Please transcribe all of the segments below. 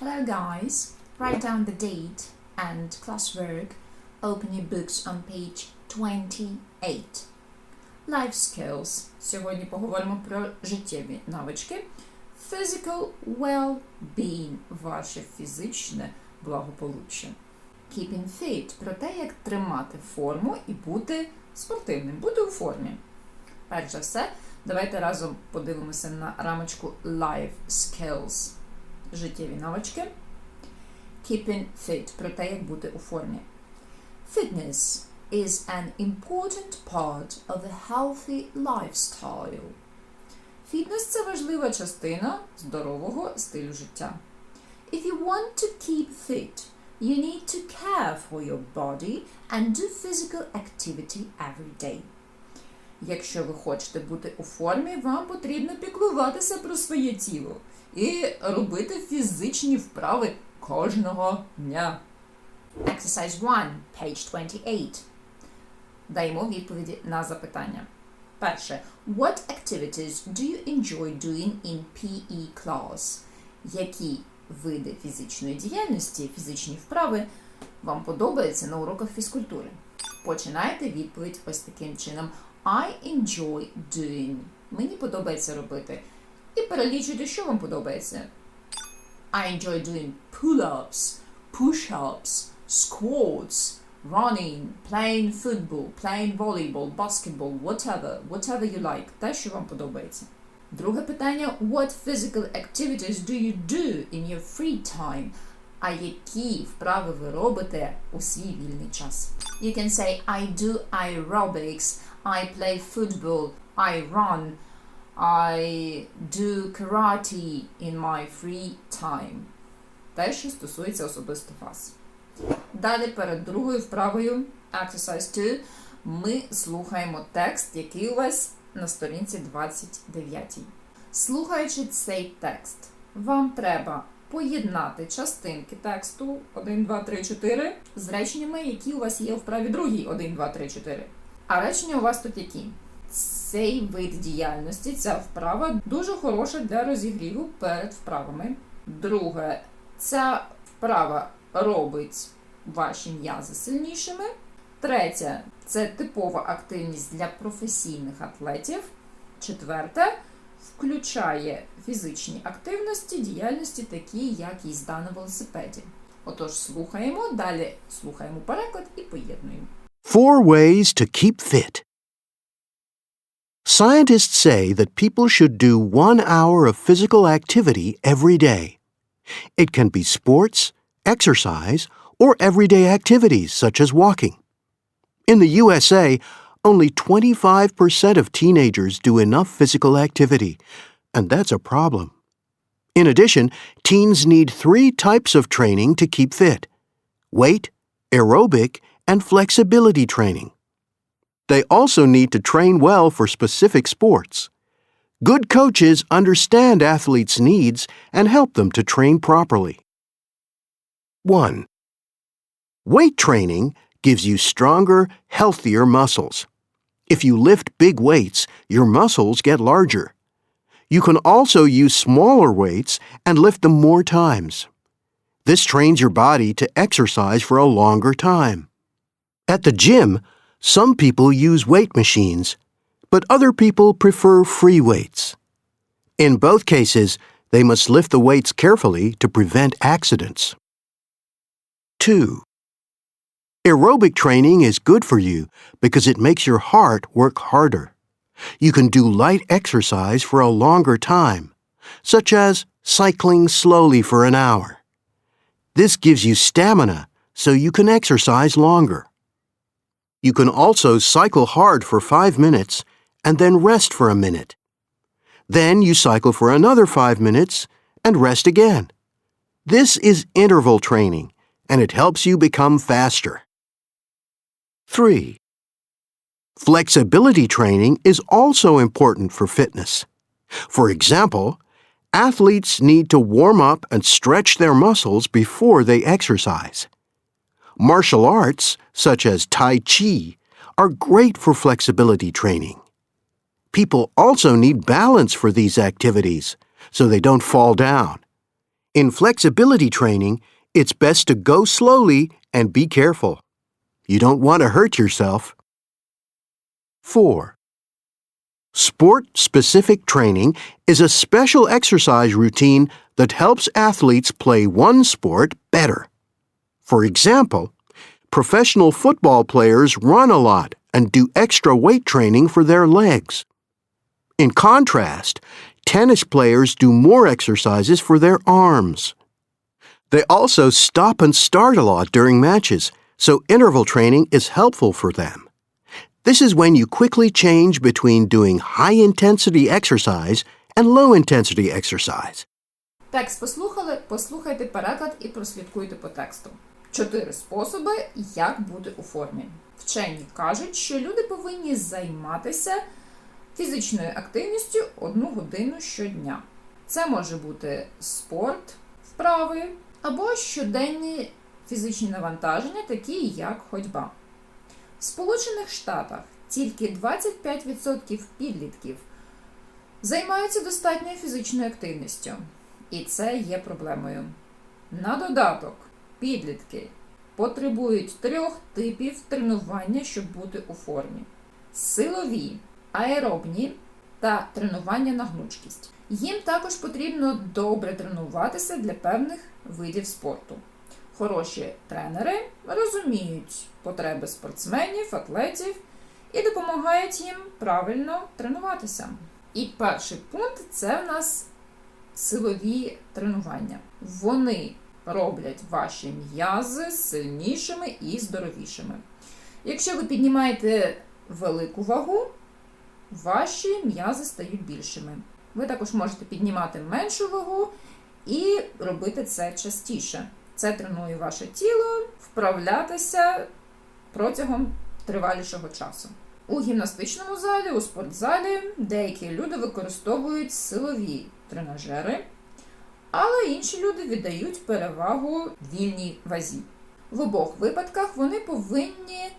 Hello, guys. Write down the date and classwork. Open your books on page 28. Life skills. Сьогодні поговоримо про життєві навички. Physical well-being. Ваше фізичне благополуччя. Keeping fit. Про те, як тримати форму і бути спортивним, бути у формі. Перш за все, давайте разом подивимося на рамочку Life Skills. Життєві навички. Keeping fit про те, як бути у формі. Fitness is an important part of a healthy lifestyle. Фітнес це важлива частина здорового стилю життя. If you want to keep fit, you need to care for your body and do physical activity every day. Якщо ви хочете бути у формі, вам потрібно піклуватися про своє тіло і робити фізичні вправи кожного дня. Exercise 1, page 28. Даємо відповіді на запитання. Перше. What activities do you enjoy doing in PE class? Які види фізичної діяльності, фізичні вправи вам подобаються на уроках фізкультури? Починайте відповідь ось таким чином. I enjoy doing. Мені подобається робити. І перелічуйте, що вам подобається. I enjoy doing pull-ups, push-ups, squats, running, playing football, playing volleyball, basketball, whatever, whatever you like. Те, що вам подобається. Друге питання. What physical activities do you do in your free time? А які вправи ви робите у свій вільний час? You can say I do aerobics, I play football, I run, I do karate in my free time. Те, що стосується особисто вас. Далі перед другою вправою Exercise 2 ми слухаємо текст, який у вас на сторінці 29. Слухаючи цей текст, вам треба поєднати частинки тексту 1, 2, 3, 4 з реченнями, які у вас є у вправі другій 1, 2, 3, 4. А речення у вас тут які? Цей вид діяльності, ця вправа дуже хороша для розігріву перед вправами. Друге, ця вправа робить ваші м'язи сильнішими. Третє це типова активність для професійних атлетів. Четверте включає фізичні активності, діяльності, такі як їзда на велосипеді. Отож, слухаємо, далі слухаємо переклад і поєднуємо. Four ways to keep fit. Scientists say that people should do one hour of physical activity every day. It can be sports, exercise, or everyday activities such as walking. In the USA, only 25% of teenagers do enough physical activity, and that's a problem. In addition, teens need three types of training to keep fit weight, aerobic, and flexibility training. They also need to train well for specific sports. Good coaches understand athletes' needs and help them to train properly. 1. Weight training gives you stronger, healthier muscles. If you lift big weights, your muscles get larger. You can also use smaller weights and lift them more times. This trains your body to exercise for a longer time. At the gym, some people use weight machines, but other people prefer free weights. In both cases, they must lift the weights carefully to prevent accidents. 2. Aerobic training is good for you because it makes your heart work harder. You can do light exercise for a longer time, such as cycling slowly for an hour. This gives you stamina so you can exercise longer. You can also cycle hard for five minutes and then rest for a minute. Then you cycle for another five minutes and rest again. This is interval training and it helps you become faster. 3. Flexibility training is also important for fitness. For example, athletes need to warm up and stretch their muscles before they exercise. Martial arts, such as Tai Chi, are great for flexibility training. People also need balance for these activities so they don't fall down. In flexibility training, it's best to go slowly and be careful. You don't want to hurt yourself. 4. Sport specific training is a special exercise routine that helps athletes play one sport better. For example, professional football players run a lot and do extra weight training for their legs. In contrast, tennis players do more exercises for their arms. They also stop and start a lot during matches, so interval training is helpful for them. This is when you quickly change between doing high intensity exercise and low intensity exercise. Текст послухали, послухайте переклад і прослідкуйте по тексту. Чотири способи, як бути у формі. Вчені кажуть, що люди повинні займатися фізичною активністю одну годину щодня. Це може бути спорт, вправи або щоденні фізичні навантаження, такі як ходьба. В Сполучених Штатах тільки 25% підлітків займаються достатньою фізичною активністю. І це є проблемою. На додаток, підлітки потребують трьох типів тренування, щоб бути у формі: силові, аеробні та тренування на гнучкість. Їм також потрібно добре тренуватися для певних видів спорту. Хороші тренери розуміють потреби спортсменів, атлетів і допомагають їм правильно тренуватися. І перший пункт це в нас силові тренування. Вони роблять ваші м'язи сильнішими і здоровішими. Якщо ви піднімаєте велику вагу, ваші м'язи стають більшими. Ви також можете піднімати меншу вагу і робити це частіше. Це тренує ваше тіло вправлятися протягом тривалішого часу. У гімнастичному залі, у спортзалі деякі люди використовують силові тренажери, але інші люди віддають перевагу вільній вазі. В обох випадках вони повинні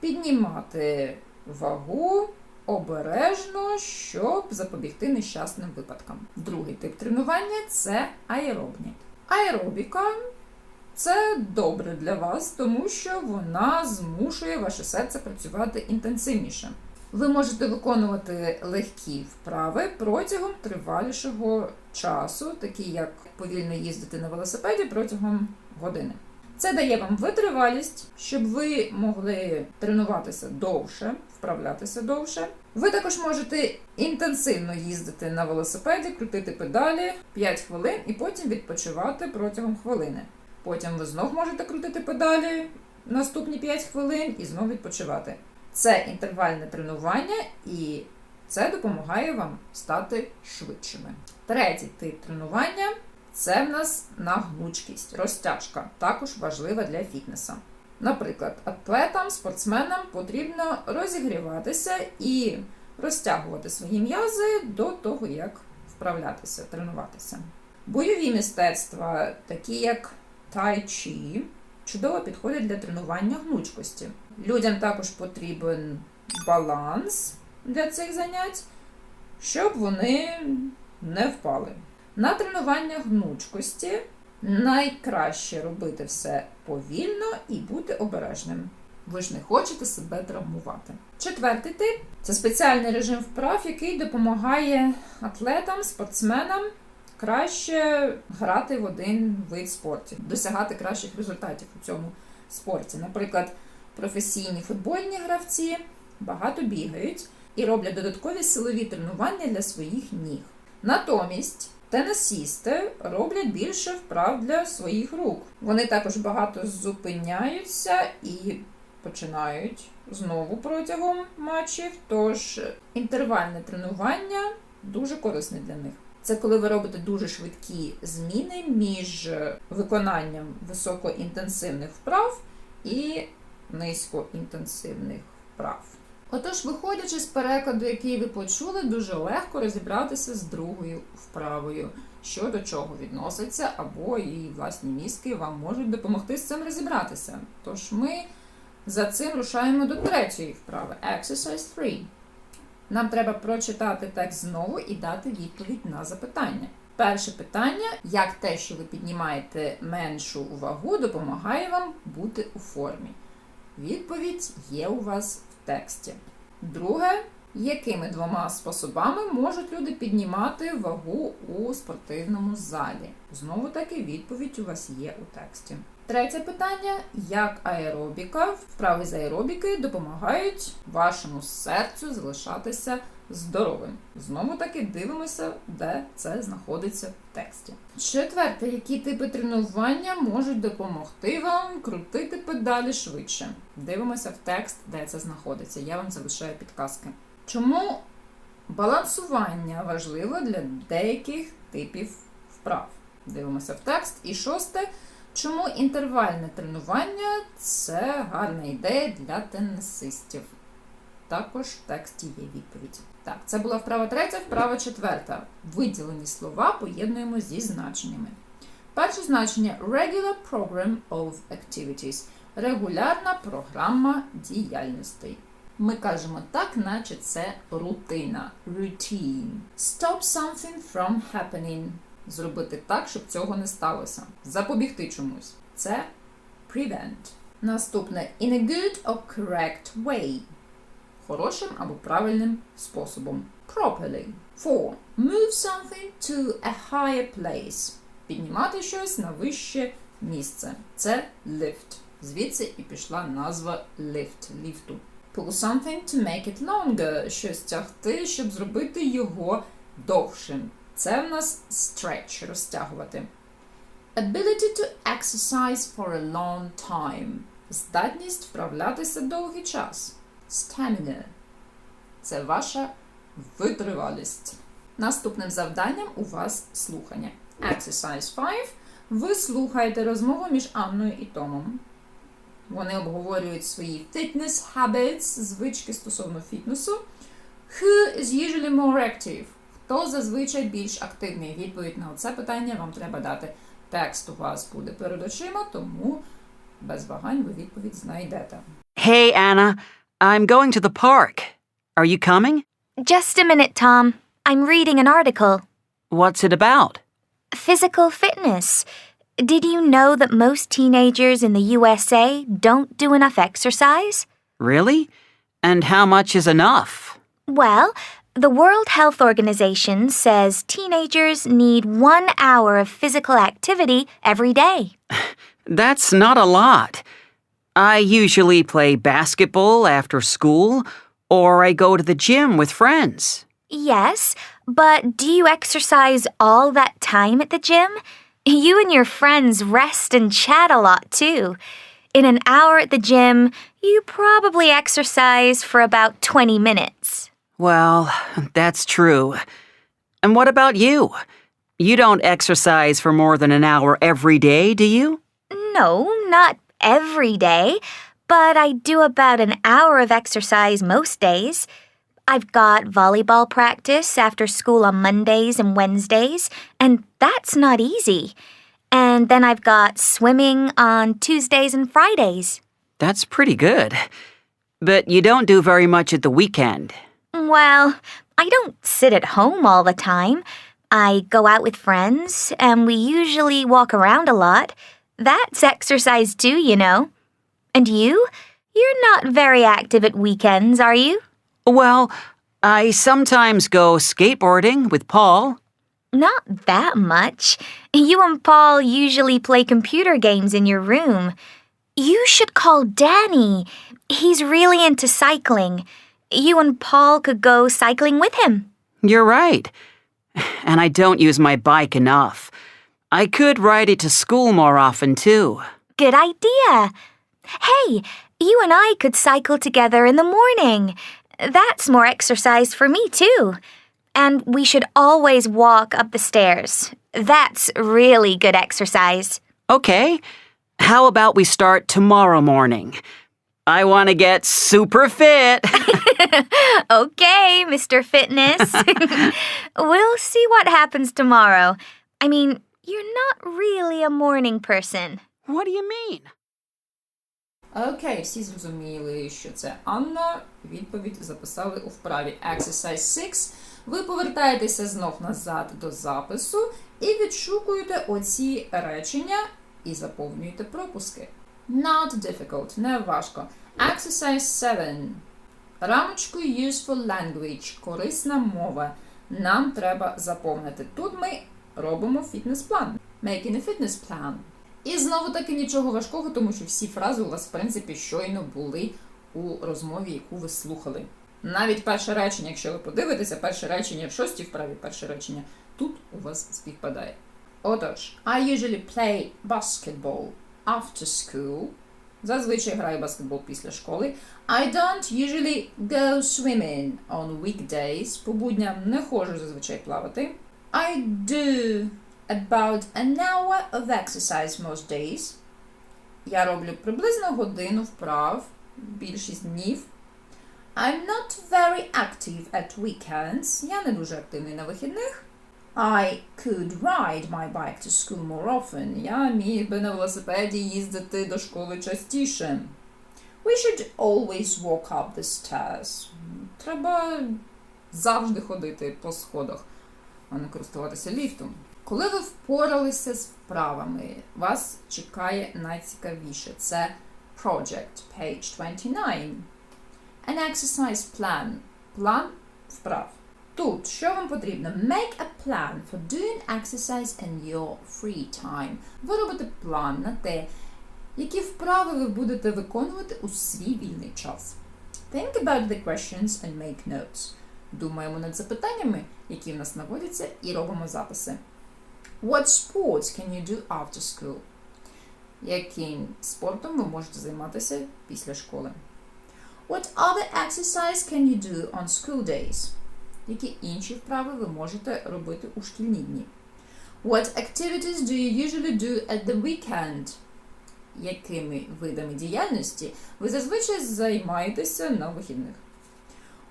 піднімати вагу обережно, щоб запобігти нещасним випадкам. Другий тип тренування це аеробні. Аеробіка це добре для вас, тому що вона змушує ваше серце працювати інтенсивніше. Ви можете виконувати легкі вправи протягом тривалішого часу, такі як повільно їздити на велосипеді протягом години. Це дає вам витривалість, щоб ви могли тренуватися довше, вправлятися довше. Ви також можете інтенсивно їздити на велосипеді, крутити педалі 5 хвилин і потім відпочивати протягом хвилини. Потім ви знов можете крутити педалі наступні 5 хвилин і знов відпочивати. Це інтервальне тренування, і це допомагає вам стати швидшими. Третій тип тренування це в нас на гнучкість, розтяжка, також важлива для фітнеса. Наприклад, атлетам, спортсменам потрібно розігріватися і розтягувати свої м'язи до того, як вправлятися, тренуватися. Бойові мистецтва, такі як тай-чі, чудово підходять для тренування гнучкості. Людям також потрібен баланс для цих занять, щоб вони не впали. На тренування гнучкості найкраще робити все повільно і бути обережним. Ви ж не хочете себе травмувати. Четвертий тип це спеціальний режим вправ, який допомагає атлетам, спортсменам краще грати в один вид спорту, досягати кращих результатів у цьому спорті. Наприклад, професійні футбольні гравці багато бігають і роблять додаткові силові тренування для своїх ніг. Натомість тенісісти роблять більше вправ для своїх рук. Вони також багато зупиняються і починають знову протягом матчів. Тож інтервальне тренування дуже корисне для них. Це коли ви робите дуже швидкі зміни між виконанням високоінтенсивних вправ і низькоінтенсивних вправ. Отож, виходячи з перекладу, який ви почули, дуже легко розібратися з другою вправою, що до чого відноситься, або і власні мізки вам можуть допомогти з цим розібратися. Тож ми за цим рушаємо до третьої вправи Exercise 3. Нам треба прочитати текст знову і дати відповідь на запитання. перше питання: як те, що ви піднімаєте меншу вагу, допомагає вам бути у формі? Відповідь є у вас в тексті. Друге, якими двома способами можуть люди піднімати вагу у спортивному залі? Знову таки відповідь у вас є у тексті. Третє питання: як аеробіка, вправи з аеробіки допомагають вашому серцю залишатися здоровим? Знову таки дивимося, де це знаходиться в тексті. Четверте, які типи тренування можуть допомогти вам крутити педалі швидше? Дивимося в текст, де це знаходиться. Я вам залишаю підказки. Чому балансування важливо для деяких типів вправ? Дивимося в текст. І шосте. Чому інтервальне тренування це гарна ідея для тенісистів? Також в тексті є відповідь. Так, це була вправа третя, вправа четверта. Виділені слова поєднуємо зі значеннями. Перше значення regular program of activities. Регулярна програма діяльностей. Ми кажемо так, наче це рутина. Routine. Stop something from happening. Зробити так, щоб цього не сталося. Запобігти чомусь. Це prevent. Наступне in a good or correct way. Хорошим або правильним способом. Properly. Four. Move something to a higher place. Піднімати щось на вище місце. Це lift. Звідси і пішла назва lift, ліфту. Pull something to make it longer. Щось тягти, щоб зробити його довшим. Це в нас stretch, розтягувати. Ability to exercise for a long time. Здатність вправлятися довгий час. Stamina. Це ваша витривалість. Наступним завданням у вас слухання. Exercise 5. Ви слухаєте розмову між Анною і Томом. Вони обговорюють свої fitness habits, звички стосовно фітнесу. Who is usually more active? Хто зазвичай більш активний? Відповідь на це питання вам треба дати. Текст у вас буде перед очима, тому без вагань ви відповідь знайдете. Hey, Anna, I'm going to the park. Are you coming? Just a minute, Tom. I'm reading an article. What's it about? Physical fitness. Did you know that most teenagers in the USA don't do enough exercise? Really? And how much is enough? Well, the World Health Organization says teenagers need one hour of physical activity every day. That's not a lot. I usually play basketball after school, or I go to the gym with friends. Yes, but do you exercise all that time at the gym? You and your friends rest and chat a lot too. In an hour at the gym, you probably exercise for about 20 minutes. Well, that's true. And what about you? You don't exercise for more than an hour every day, do you? No, not every day, but I do about an hour of exercise most days. I've got volleyball practice after school on Mondays and Wednesdays, and that's not easy. And then I've got swimming on Tuesdays and Fridays. That's pretty good. But you don't do very much at the weekend. Well, I don't sit at home all the time. I go out with friends, and we usually walk around a lot. That's exercise too, you know. And you? You're not very active at weekends, are you? Well, I sometimes go skateboarding with Paul. Not that much. You and Paul usually play computer games in your room. You should call Danny. He's really into cycling. You and Paul could go cycling with him. You're right. And I don't use my bike enough. I could ride it to school more often, too. Good idea. Hey, you and I could cycle together in the morning. That's more exercise for me, too. And we should always walk up the stairs. That's really good exercise. Okay. How about we start tomorrow morning? I want to get super fit. Okay, Mr. Fitness. we'll see what happens tomorrow. I mean, you're not really a morning person. what do you mean? Окей, всі зрозуміли, що це Анна. Відповідь записали у вправі Exercise 6. Ви повертаєтеся знов назад до запису І відшукуєте оці речення і заповнюєте пропуски. Not difficult, не важко. Exercise 7. Рамочкою useful language, корисна мова. Нам треба заповнити. Тут ми робимо фітнес-план. Making a fitness plan. І знову таки нічого важкого, тому що всі фрази у вас, в принципі, щойно були у розмові, яку ви слухали. Навіть перше речення, якщо ви подивитеся, перше речення в шостій вправі, перше речення тут у вас співпадає. Отож, I usually play basketball after school. Зазвичай граю баскетбол після школи. I don't usually go swimming on weekdays. По будням не ходжу зазвичай плавати. I do about an hour of exercise most days. Я роблю приблизно годину вправ більшість днів. I'm not very active at weekends. Я не дуже активний на вихідних. I could ride my bike to school more often. Я міг би на велосипеді їздити до школи частіше. We should always walk up the stairs. Треба завжди ходити по сходах, а не користуватися ліфтом. Коли ви впоралися з вправами, вас чекає найцікавіше. Це Project, page 29. An exercise plan. План вправ. Тут що вам потрібно? Make a plan for doing exercise in your free time. Ви робите план на те, які вправи ви будете виконувати у свій вільний час. Think about the questions and make notes. Думаємо над запитаннями, які в нас наводяться, і робимо записи. What sports can you do after school? Яким спортом ви можете займатися після школи? What other exercise can you do on school days? Які інші вправи ви можете робити у шкільні дні? What activities do you usually do at the weekend? Якими видами діяльності ви зазвичай займаєтеся на вихідних?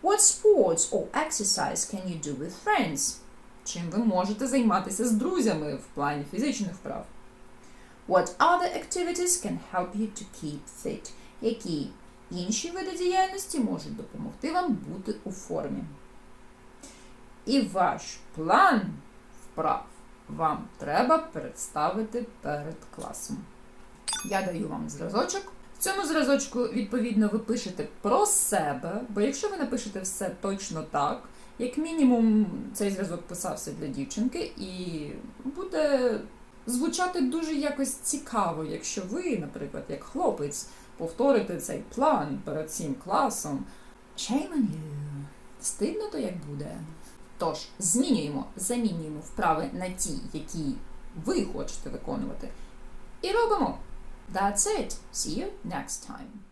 What sports or exercise can you do with friends? Чим ви можете займатися з друзями в плані фізичних вправ? What other activities can help you to keep fit? Які інші види діяльності можуть допомогти вам бути у формі? І ваш план вправ вам треба представити перед класом. Я даю вам зразочок. В цьому зразочку, відповідно, ви пишете про себе, бо якщо ви напишете все точно так, як мінімум цей зразок писався для дівчинки, і буде звучати дуже якось цікаво, якщо ви, наприклад, як хлопець, повторите цей план перед всім класом. Shame on you. Стидно то як буде. Тож, змінюємо, замінюємо вправи на ті, які ви хочете виконувати. І робимо. That's it. See you next time.